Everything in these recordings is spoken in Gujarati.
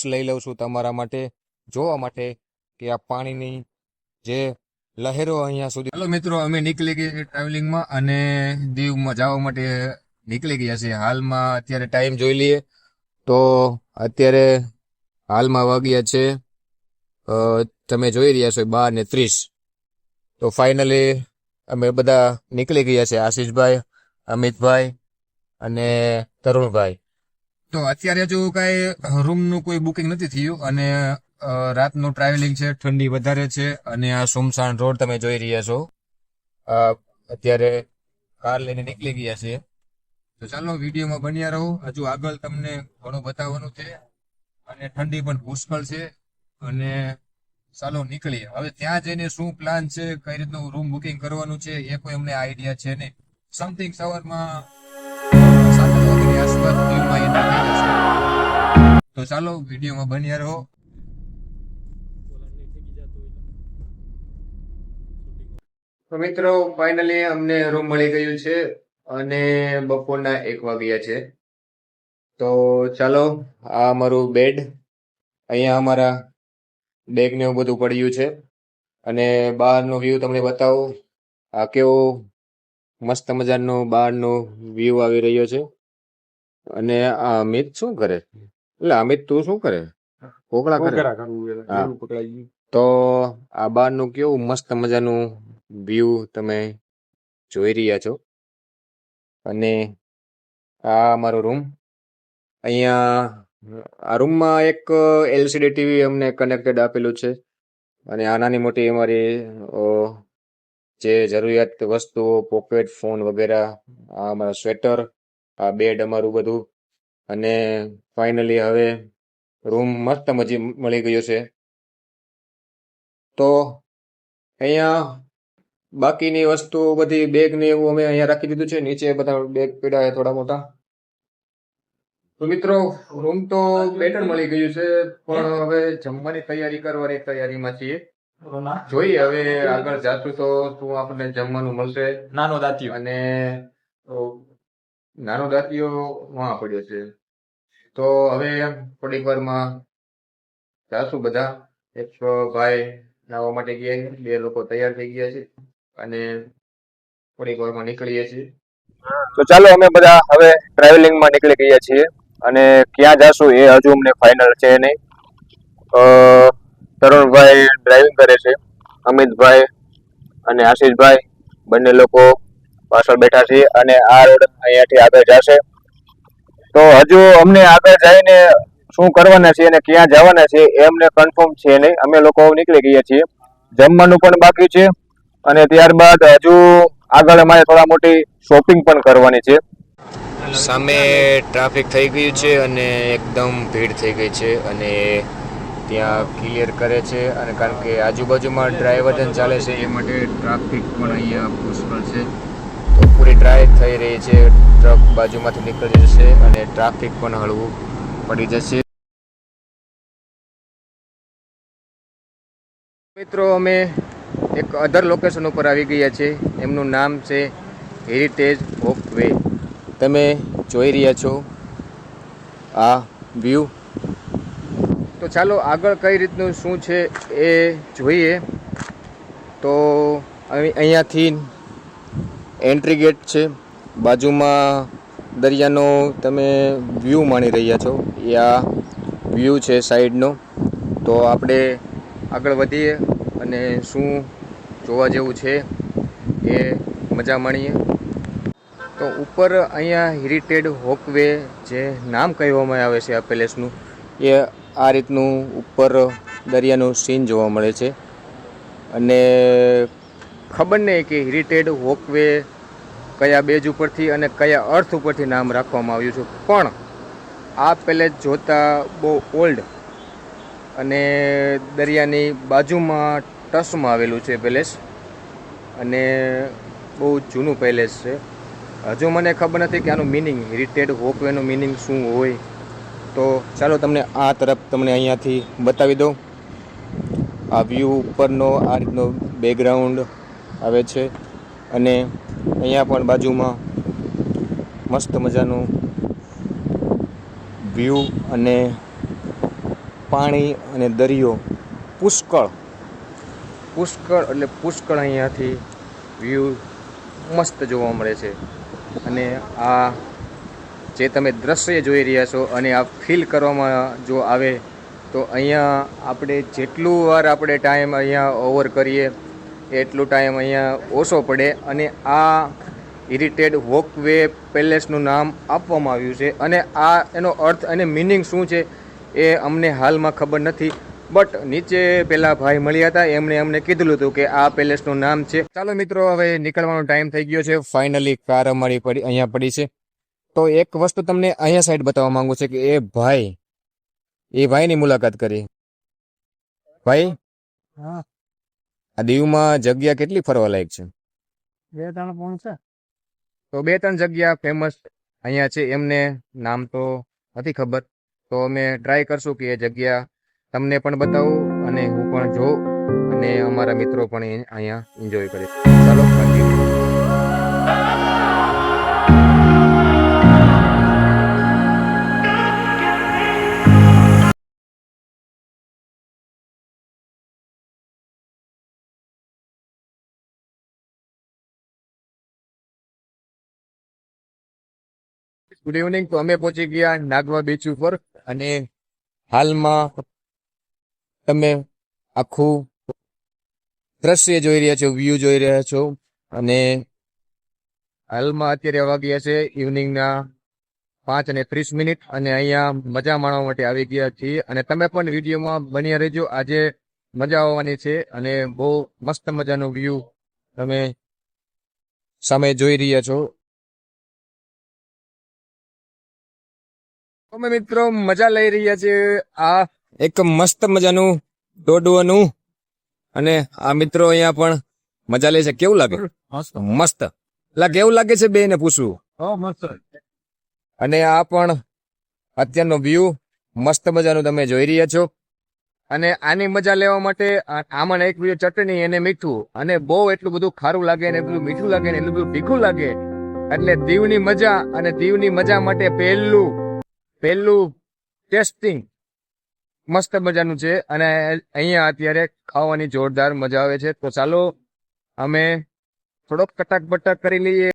રિક્સ લઈ લઉં છું તમારા માટે, જોવા માટે કે આ પાણીની જે લહેરો અહીંયા સુધી હેલો મિત્રો, અમે નીકળી ગયા ટ્રાવેલિંગમાં અને દીવમાં જવા માટે નીકળી ગયા છે હાલમાં અત્યારે ટાઈમ જોઈ લઈએ તો અત્યારે હાલમાં વાગ્યા છે તમે જોઈ રહ્યા છો બાર ને ત્રીસ. તો ફાઇનલી અમે બધા નીકળી ગયા છે આશીષભાઈ, અમિતભાઈ અને તરુણભાઈ. તો અત્યારે જો કાંઈ રૂમનું કોઈ બુકિંગ નથી થયું અને રાતનું ટ્રાવેલિંગ છે, ઠંડી વધારે છે અને આ સુમસાન રોડ તમે જોઈ રહ્યા છો. અત્યારે કાર લઈને નીકળી ગયા છે. તો ચાલો વિડીયોમાં બન્યા રહો. હજુ આગળ તમને ઘણું બતાવવાનું છે અને ઠંડી પણ પુષ્કળ છે અને ચાલો નીકળીએ. હવે ત્યાં જઈને શું પ્લાન છે, કઈ રીતનું રૂમ બુકિંગ કરવાનું છે, એ કોઈ અમને આઈડિયા છે નહીં. સમથિંગ સવારમાં તો ચાલો, વિડીયોમાં બન્યા રહો. તો મિત્રો ફાઇનલી અમને રૂમ મળી ગયું છે અને બપોરના એક વાગ્યા છે. તો ચાલો, આ અમારું બેડ અહીંયા અમારા ડેક ને એવું બધું પડ્યું છે. અને બહારનો વ્યૂ તમને બતાવો. આ કેવો મસ્ત મજાનો બહારનો વ્યૂ આવી રહ્યો છે. અને અમિત શું કરે? એટલે અમિત તું શું કરે? કોકડા કરે. તો આ બહારનું કેવું મસ્ત મજાનું વ્યૂ તમે જોઈ રહ્યા છો. અને આ અમારો રૂમ અહીંયા આ રૂમમાં એક એલસીડી ટીવી અમને કનેક્ટેડ આપેલું છે. અને આ નાની મોટી અમારી જે જરૂરિયાત વસ્તુઓ પોકેટ ફોન વગેરે આ અમારા સ્વેટર આ બેડ અમારું બધું. અને ફાઇનલી હવે રૂમ મસ્ત મજી મળી ગયો છે. તો અહીંયા બાકીની વસ્તુ બધી બેગ ને એવું અમે અહીંયા રાખી દીધું છે. નીચે બધા બેગ પીડા છે થોડા મોટા. તો મિત્રો રૂમ તો બેટર મળી ગયું છે પણ હવે જમવાની તૈયારી કરવાની તૈયારીમાં છીએ. જોઈએ હવે આગળ જાતું તો શું આપણને જમવાનું મળશે. નાનો દાતી અને નાનો દાંતિયો વાં પડ્યો છે. તો હવે થોડીક વારમાં જાશું બધા. એક ભાઈ નાવા માટે ગયા છે. બે લોકો તૈયાર થઈ ગયા છે. અને થોડીક વારમાં નીકળીએ છીએ. તો ચાલો અમે બધા હવે ટ્રાવેલિંગમાં નીકળી ગયા છીએ. અને ક્યાં જાશું એ હજુ અમને ફાઇનલ છે નહીં. તરુણભાઈ ડ્રાઇવિંગ કરે છે. અમિતભાઈ અને આશીષભાઈ, બંને લોકો પાછળ બેઠા છીએ અને આ રોડ અહીંયાથી આગળ જશે. તો હજુ અમને આગળ જઈને શું કરવાના છે અને ક્યાં જવાના છે એ અમને કન્ફર્મ છે નહીં. અમે લોકો નીકળી ગયા છીએ. જમવાનું પણ બાકી છે અને ત્યારબાદ હજુ આગળ અમારે થોડા મોટી શોપિંગ પણ કરવાની છે. સામે ટ્રાફિક થઈ ગયું છે અને એકદમ ભીડ થઈ ગઈ છે અને ત્યાં ક્લિયર કરે છે અને કારણ કે આજુબાજુમાં ડ્રાઈવર ચાલે છે, એ માટે ટ્રાફિક પણ અહીંયા પુષ્કળ છે. પૂરી ટ્રાય થઈ રહી છે ટ્રક બાજુમાંથી નીકળી જશે અને ટ્રાફિક પણ હળવું પડી જશે. મિત્રો, અમે એક અધર લોકેશન ઉપર આવી ગયા છે એમનું નામ છે હેરિટેજ ઓફ વે તમે જોઈ રહ્યા છો આ વ્યૂ તો ચાલો આગળ કઈ રીતનું શું છે એ જોઈએ. તો અહીં- અહીંયાથી એન્ટ્રી ગેટ છે. બાજુમાં દરિયાનો તમે વ્યૂ માણી રહ્યા છો. એ આ વ્યૂ છે સાઈડનો તો આપણે આગળ વધીએ અને શું જોવા જેવું છે એ મજા માણીએ. તો ઉપર અહીંયા હેરિટેડ હોકવે જે નામ કહેવામાં આવે છે આ પેલેસનું એ આ રીતનું ઉપર દરિયાનું સીન જોવા મળે છે. અને ખબર નહીં કે હિરિટેડ હોકવે કયા બેજ ઉપરથી અને કયા અર્થ ઉપરથી નામ રાખવામાં આવ્યું છે. પણ આ પેલેસ જોતા બહુ ઓલ્ડ અને દરિયાની બાજુમાં ટસમાં આવેલું છે પેલેસ અને બહુ જૂનું પેલેસ છે. હજુ મને ખબર નથી કે આનું મિનિંગ હિરિટેડ હોકવેનું મિનિંગ શું હોય. તો ચાલો તમને આ તરફ તમને અહીંયાથી બતાવી દઉં. આ વ્યૂ ઉપરનો આ રીતનો બેકગ્રાઉન્ડ આવે છે અને અહીંયા પણ બાજુમાં મસ્ત મજાનું વ્યૂ અને પાણી અને દરિયો. પુષ્કળ. પુષ્કળ એટલે પુષ્કળ અહીંયાથી વ્યૂ મસ્ત જોવા મળે છે. અને આ જે તમે દ્રશ્ય જોઈ રહ્યા છો અને આ ફીલ કરવામાં જો આવે તો અહીંયા આપણે જેટલું વાર આપણે ટાઈમ અહીંયા ઓવર કરીએ એટલું ટાઈમ અહીંયા ઓછો પડે અને આ ઇરિટેડ વોકવે પેલેસનું નામ આપવામાં આવ્યું છે. અને આ એનો અર્થ અને મિનિંગ શું છે એ અમને હાલમાં ખબર નથી. બટ નીચે પેલા ભાઈ મળ્યા હતા, એમણે અમને કીધેલું હતું કે આ પેલેસનું નામ છે. ચાલો મિત્રો, હવે નીકળવાનો ટાઈમ થઈ ગયો છે. ફાઇનલી કાર અમારી પડી, અહીંયા પડી છે. તો એક વસ્તુ તમને અહીંયા સાઈડ બતાવવા માંગુ છે કે એ ભાઈ, એ ભાઈની મુલાકાત કરી. ભાઈ? હા. આ દીવમાં જગ્યા કેટલી ફરવા લાયક છે? બે ત્રણ પોઈન્ટ છે. તો બે ત્રણ જગ્યા ફેમસ અહીંયા છે એમને નામ તો નથી ખબર. તો અમે ટ્રાય કરશું કે એ જગ્યા તમને પણ બતાવું અને હું પણ જોઉં અને અમારા મિત્રો પણ અહીંયા એન્જોય કરે. ચાલો ગુડ ઇવનિંગ તો અમે પહોંચી ગયા નાગવા બીચ ઉપર અને હાલમાં તમે આખું દ્રશ્ય જોઈ રહ્યા છો વ્યૂ જોઈ રહ્યા છો અને હાલમાં અત્યારે વાગ્યા છે ઇવનિંગના પાંચ અને ત્રીસ મિનિટ અને અહીંયા મજા માણવા માટે આવી ગયા છીએ અને તમે પણ વિડીયોમાં બન્યા રહેજો. આજે મજા આવવાની છે અને બહુ મસ્ત મજાનો વ્યૂ તમે સામે જોઈ રહ્યા છો. અમે મિત્રો મજા લઈ રહ્યા છે આ એક મસ્ત મજાનું દોડવાનું. અને આ મિત્રો અહીંયા પણ મજા લે છે. કેવું લાગે? મસ્ત. એટલે કેવું લાગે છે બે ને પૂછવું અને આ પણ અત્યારનો વ્યૂ મસ્ત મજાનું તમે જોઈ રહ્યા છો. અને આની મજા લેવા માટે આમાં એક બીજું ચટણી અને મીઠું. અને બહુ એટલું બધું ખારું લાગે ને એટલું મીઠું લાગે ને એટલું બધું તીખું લાગે. એટલે દીવની મજા અને દીવની મજા માટે પહેલું પહેલું ટેસ્ટિંગ મસ્ત મજાનું છે. અને અહીંયા અત્યારે ખાવાની જોરદાર મજા આવે છે. તો ચાલો, અમે થોડોક કટાક બટાક કરી લઈએ.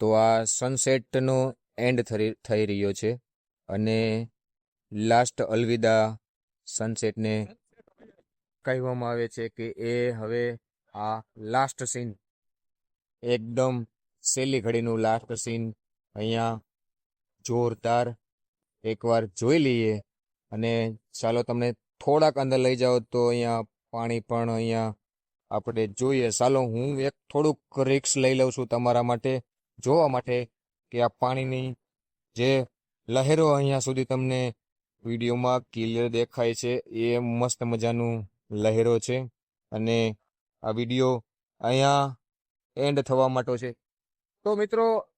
તો આ સનસેટનો એન્ડ થઈ રહ્યો છે. અને લાસ્ટ અલવિદા સનસેટને કહેવામાં આવે છે કે એ હવે આ લાસ્ટ સીન એકદમ છેલ્લી ઘડીનું લાસ્ટ સીન અહીંયા જોરદાર એકવાર જોઈ લઈએ. અને ચાલો તમને થોડાક અંદર લઈ જાઓ તો અહીંયા પાણી પણ અહીંયા આપણે જોઈએ. ચાલો હું એક થોડુંક રિક્સ લઈ લઉં છું તમારા માટે, જોવા માટે કે આ પાણીની જે લહેરો અહીંયા સુધી તમને વિડીયોમાં ક્લિયર દેખાય છે, એ મસ્ત મજાનું લહેરો છે. અને આ વીડિયો અહીંયા એન્ડ થવા માટે છે. તો મિત્રો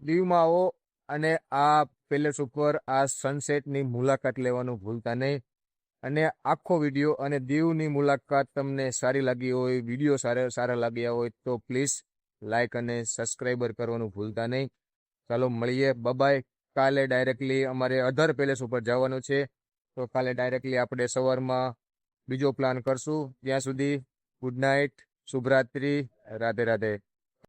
દીવમાં આવો અને આ પેલેસ ઉપર આ સનસેટની મુલાકાત લેવાનું ભૂલતા નહીં. અને આખો વીડિયો અને દીવની મુલાકાત તમને સારી લાગી હોય, વીડિયો સારા સારા લાગ્યા હોય, તો પ્લીઝ લાઇક અને સબસ્ક્રાઈબર કરવાનું ભૂલતા નહીં. ચાલો મળીએ. બબાય કાલે ડાયરેક્ટલી અમારે અધર પેલેસ ઉપર જવાનું છે. તો કાલે ડાયરેક્ટલી આપણે સવારમાં બીજો પ્લાન કરશું. ત્યાં સુધી ગુડ નાઇટ શુભરાત્રી રાધે રાધે